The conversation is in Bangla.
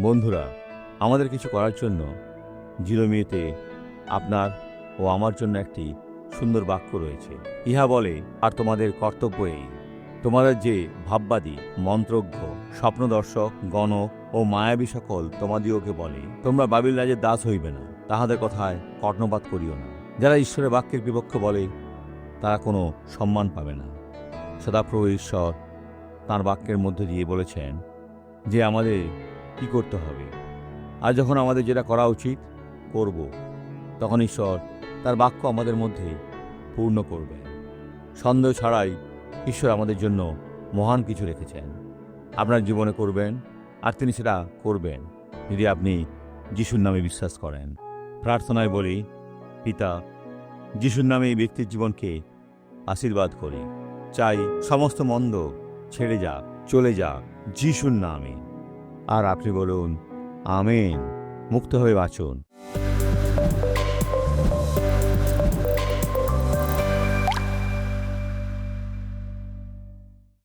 বন্ধুরা, আমাদের কিছু করার জন্য জিরোমিতে আপনার ও আমার জন্য একটি সুন্দর বাক্য রয়েছে। ইহা বলে, আর তোমাদের কর্তব্য এই, তোমাদের যে ভাববাদী, মন্ত্রজ্ঞ, স্বপ্নদর্শক, গণক ও মায়াবী সকল তোমাদিওকে বলে, তোমরা বাবিল রাজের দাস হইবে না, তাহাদের কথায় কর্ণপাত করিও না। যারা ঈশ্বরের বাক্যের বিপক্ষে বলে, তারা কোনো সম্মান পাবে না। সদাপ্রভু ঈশ্বর তাঁর বাক্যের মধ্যে দিয়ে বলেছেন যে, আমাদের কি করতে হবে? আর যখন আমাদের যেটা করা উচিত, করব। তখন ঈশ্বর তার বাক্য আমাদের মধ্যে পূর্ণ করবেন। সন্দেহ ছাড়াই ঈশ্বর আমাদের জন্য মহান কিছু রেখেছেন। আপনার জীবনে করবেন, আর তিনি সেটা করবেন যদি আপনি যিশুর নামে বিশ্বাস করেন। প্রার্থনায় বলি, পিতা, যিশুর নামে এই ব্যক্তির জীবনকে আশীর্বাদ করি। চাই সমস্ত মন্দ ছেড়ে যাক, চলে যাক যিশুর নামে। আর আপনি বলুন আমিন। মুক্ত হয়ে বাঁচুন।